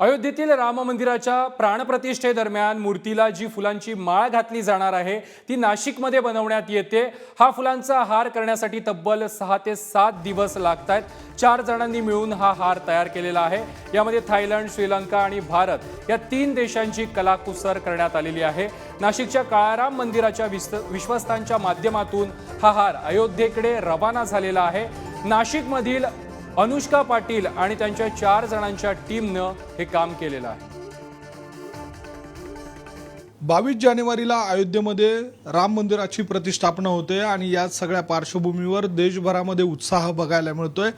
अयोध्येतील राम मंदिराच्या प्राणप्रतिष्ठेदरम्यान मूर्तीला जी फुलांची माळ घातली जाणार आहे ती नाशिकमध्ये बनवण्यात येते. हा फुलांचा हार करण्यासाठी तब्बल सहा ते सात दिवस लागत आहेत चार जणांनी मिळून हा हार तयार केलेला आहे. यामध्ये थायलंड श्रीलंका आणि भारत या तीन देशांची कलाकुसर करण्यात आलेली आहे. नाशिकच्या काळाराम मंदिराच्या विस्त विश्वस्तांच्या माध्यमातून हा हार अयोध्येकडे रवाना झालेला आहे. नाशिकमधील अनुष्का पाटील आणि त्यांच्या चार जणांच्या टीमनं हे काम केलेलं आहे. बावीस जानेवारीला अयोध्येमध्ये राम मंदिराची प्रतिष्ठापना होते आणि या सगळ्या पार्श्वभूमीवर देशभरामध्ये उत्साह बघायला मिळतोय.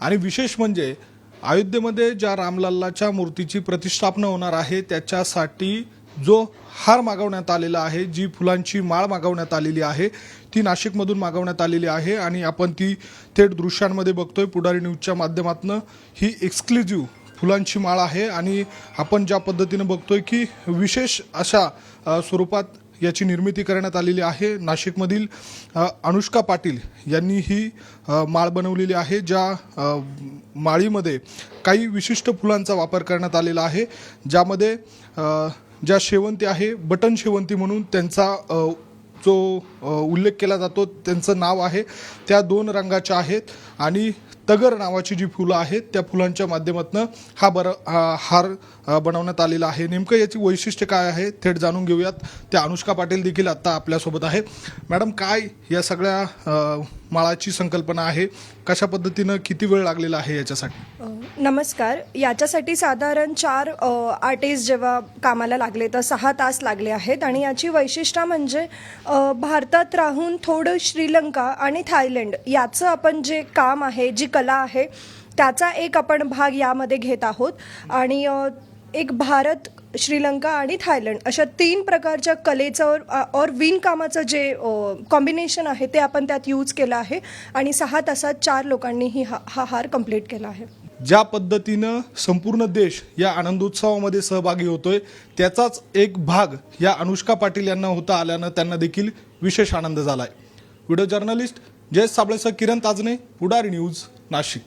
आणि विशेष म्हणजे अयोध्येमध्ये ज्या रामलल्लाच्या मूर्तीची प्रतिष्ठापना होणार आहे त्याच्यासाठी जो हार मागवण्यात आलेला आहे जी फुलांची माळ मागवण्यात आलेली आहे ती नाशिकमधून मागवण्यात आलेली आहे आणि आपण ती थेट दृश्यांमध्ये बघतोय. पुढारी न्यूजच्या माध्यमातून ही एक्सक्लुझिव्ह फुलांची माळ आहे आणि आपण ज्या पद्धतीनं बघतोय की विशेष अशा स्वरूपात याची निर्मिती करण्यात आलेली आहे. नाशिकमधील अनुष्का पाटील यांनी ही माळ बनवलेली आहे ज्या माळीमध्ये काही विशिष्ट फुलांचा वापर करण्यात आलेला आहे ज्यामध्ये ज्या शेवंती आहे बटन शेवंती म्हणून त्यांचा जो उल्लेख केला जातो त्यांचं नाव आहे. त्या दोन रंगाच्या आहेत आणि तगर नावाची जी फुलं आहेत त्या फुलांच्या माध्यमातून हा बर हार बनवण्यात आलेला आहे. नेमकं याची वैशिष्ट्य काय आहे थेट जाणून घेऊयात. त्या अनुष्का पाटील देखील आत्ता आपल्यासोबत आहे. मॅडम काय या सगळ्या माळाची संकल्पना आहे? कशा पद्धतीनं किती वेळ लागलेला आहे याच्यासाठी? नमस्कार. याच्यासाठी साधारण चार आर्टिस्ट जेव्हा कामाला लागले तर सहा तास लागले आहेत. आणि याची वैशिष्ट्य म्हणजे भारतात राहून थोडं श्रीलंका आणि थायलंड याचं आपण जे काम आहे जी कला आहे. त्याचा एक आपण भाग यामध्ये घेत आहोत. आणि एक भारत श्रीलंका आणि थायलंड अशा तीन प्रकारच्या कलेचं और- और विणकामाचं जे कॉम्बिनेशन आहे ते आपण त्यात यूज केलं आहे. आणि सहा तासात चार लोकांनी ही हा हा हार कंप्लीट केला आहे. ज्या पद्धतीनं संपूर्ण देश या आनंदोत्सवामध्ये सहभागी होतोय त्याचाच एक भाग या अनुष्का पाटील यांना होता आल्यानं त्यांना देखील विशेष आनंद झाला आहे व्हिडिओ जर्नलिस्ट जयेश साबळेसह किरण ताजने पुढारी न्यूज नाशिक.